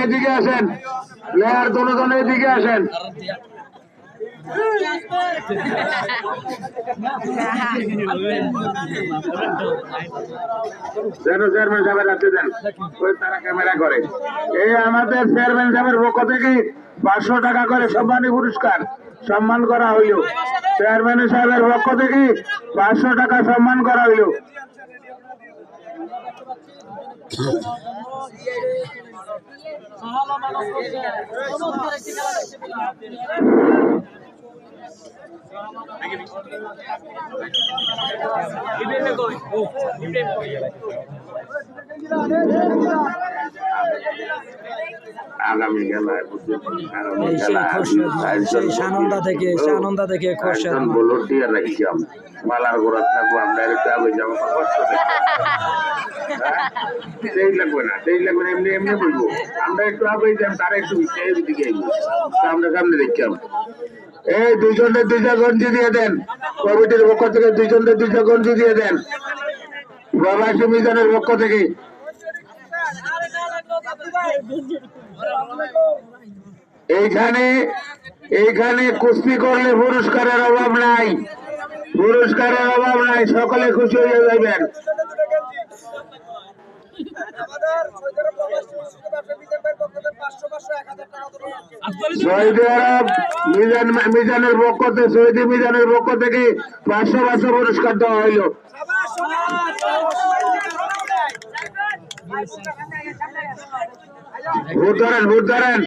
এদিকে আসেন প্লেয়ার এদিকে আসেন যেন চেয়ারম্যান সাহেবের হাতে দেন তারা ক্যামেরা করে এই আমাদের চেয়ারম্যান সাহেবের পক্ষ থেকে পাঁচশো টাকা করে সম্মানী পুরস্কার সম্মান করা হইল। চেয়ারম্যান সাহেবের পক্ষ থেকে পাঁচশো টাকা সম্মান করা হইল। আগামী এই সানন্দা থেকে সানন্দা থেকে খোরশেদ একজন বলুন দিয়ে রাখিয়াম। মালার গোড়া থাকব আমরা একটু আগে যাব কষ্ট সেই লাগবে না সেই লাগবে না এমনি এমনি বলব। আমরা একটু আগে যাম তারা একটু দিকে আইবো। সামনে সামনে দেখলাম এই দুজনের দুইটা গঞ্জি দিয়ে দেন। কমিটির পক্ষ থেকে দুজনের দুইটা গঞ্জি দিয়ে দেন। প্রবাসী মিজানের পক্ষ থেকে। এইখানে এইখানে কুস্তি করলে পুরস্কারের অভাব নাই। পুরস্কারের অভাব নাই, সকলে খুশি হয়ে যাবেন। সৌদি আরব মিজান, মিজানের পক্ষ থেকে সৌদি মিজানের পক্ষ থেকে পাঁচশো পাঁচশো পুরস্কার দেওয়া হইল। ভোট ধরেন ভোট ধরেন